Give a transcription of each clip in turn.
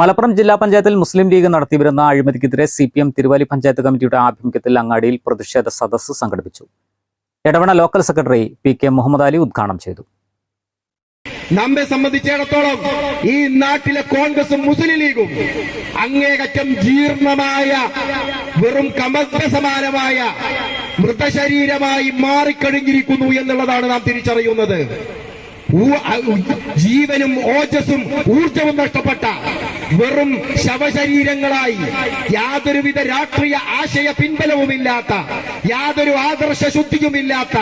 മലപ്പുറം ജില്ലാ പഞ്ചായത്തിൽ മുസ്ലിം ലീഗ് നടത്തിവരുന്ന അഴിമതിക്കെതിരെ C P M Thiruvali panchayat committee ആഭിമുഖ്യത്തിൽ അങ്ങാടിയിൽ പ്രതിഷേധ സദസ്സ് സംഘടിപ്പിച്ചു. Edavanna local secretary P K Muhammad Ali ഉദ്ഘാടനം ചെയ്തു. നമ്മെ സംബന്ധിച്ചിടത്തോളം ഈ നാട്ടിലെ കോൺഗ്രസും മുസ്ലിം ലീഗും അങ്ങേകറ്റം ജീർണമായ വെറും കമഗ്രസമാനമായ മൃതശരീരമായി മാറിക്കഴിഞ്ഞിരിക്കുന്നു എന്നുള്ളതാണ് നാം തിരിച്ചറിയുന്നത്. ജീവനും ഓജസ്സും ഊർജവും നഷ്ടപ്പെട്ട വെറും ശവശരീരങ്ങളായി യാതൊരുവിധ രാഷ്ട്രീയ ആശയ പിൻബലവുമില്ലാത്ത യാതൊരു ആദർശ ശുദ്ധിയുമില്ലാത്ത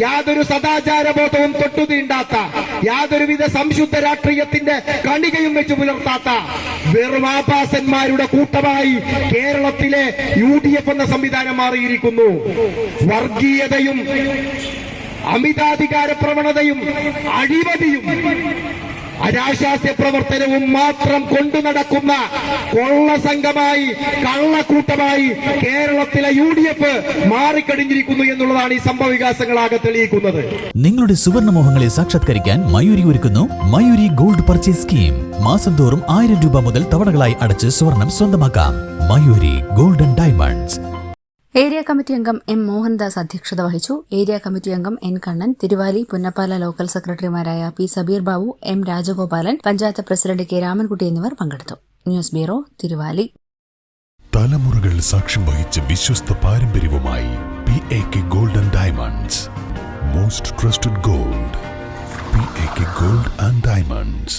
യാതൊരു സദാചാരബോധവും തൊട്ടുതീണ്ടാത്ത യാതൊരുവിധ സംശുദ്ധ രാഷ്ട്രീയത്തിന്റെ കണികയും വെച്ച് പുലർത്താത്ത വെറും ആഭാസന്മാരുടെ കൂട്ടമായി കേരളത്തിലെ യു ഡി എഫ് എന്ന സംവിധാനം മാറിയിരിക്കുന്നു. വർഗീയതയും അമിതാധികാര പ്രവണതയും അഴിമതിയും അരാശാസ്യ പ്രവർത്തനവും മാത്രം കൊണ്ടു നടക്കുന്ന കൊള്ള സംഘമായി കള്ളക്കൂട്ടമായി കേരളത്തിലെ യു ഡി എഫ് മാറിക്കഴിഞ്ഞിരിക്കുന്നു എന്നുള്ളതാണ് ഈ സംഭവ വികാസങ്ങളാകെ തെളിയിക്കുന്നത്. നിങ്ങളുടെ സുവർണമോഹങ്ങളെ സാക്ഷാത്കരിക്കാൻ മയൂരി ഒരുക്കുന്നു മയൂരി ഗോൾഡ് പർച്ചേസ് സ്കീം. മാസം തോറും ആയിരം രൂപ മുതൽ തവണകളായി അടച്ച് സ്വർണം സ്വന്തമാക്കാം. Mayuri golden diamonds. Area committee അംഗം എം മോഹൻദാസ് അധ്യക്ഷത വഹിച്ചു. ഏരിയ കമ്മിറ്റി അംഗം എൻ കണ്ണൻ തിരുവാലി പുന്നപ്പാല ലോക്കൽ സെക്രട്ടറിമാരായ P Sabeer Babu M Rajagopalan panchayat president K Ramankutty എന്നിവർ പങ്കെടുത്തു. News bureau Thiruvali. തലമുറകൾ സാക്ഷ്യം വഹിച്ച വിശ്വസ്ത പാരമ്പര്യവുമായി P A K golden diamonds most trusted gold P A K gold and diamonds